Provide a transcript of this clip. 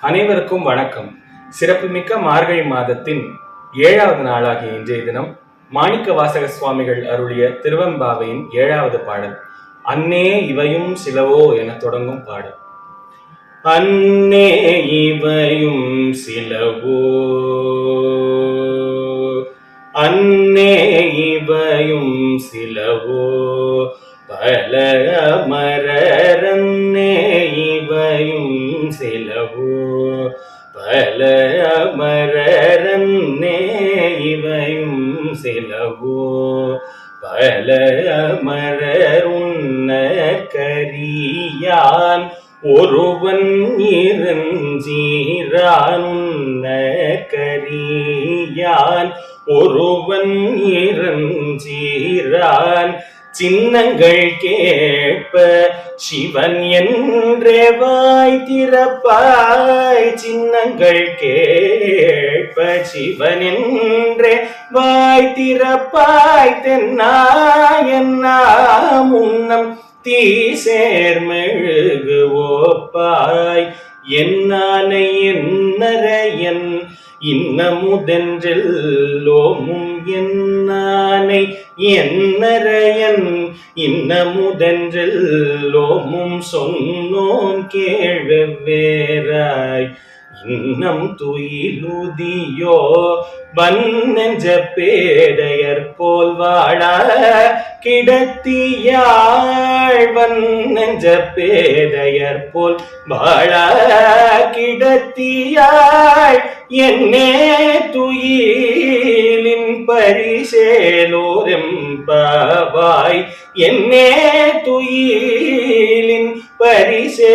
அனைவருக்கும் வணக்கம். சிறப்புமிக்க மார்கழி மாதத்தின் ஏழாவது நாளாகிய இன்றைய தினம் மாணிக்க வாசக சுவாமிகள் அருளிய திருவெம்பாவையின் ஏழாவது பாடல் அன்னே இவையும் சிலவோ என தொடங்கும் பாடல். அன்னே இவையும் சிலவோ அன்னே இவையும் சிலவோ பல மர பல அமரரன்னே இவையும் சிலவோ. பல அமரருன்னர் கரியான் ஒருவன் இருஞ்சீரான் கரியான் ஒருவன் இருஞ்சீரான். சின்னங்கள் கேட்ப சிவன் என்றே வாய் திறப்பாய். சின்னங்கள் கேட்ப சிவன் என்றே வாய் திறப்பாய். தென்னாயன்னா முன்னம் தீ சேர்மெழுகு ஓப்பாய். என்னானை என்னரையன் இன்னமுதென்றெல்லோமும் என்னானை என்னரையன் இன்னமுதென்றெல்லோமும் சொன்னோன் கேழ்வேராய் இன்னம் துயிலுதியோ வன்னெஞ்ச பேதையர் போல் வாழ கிடத்தியாழ்வன் நெஞ்ச பேதையர் போல் வாழ கிடத்தியாள். என்னே துயிலின் பரிசேலோரெம்பாய் என்னே துயிலின் பரிசேலோரெம்பா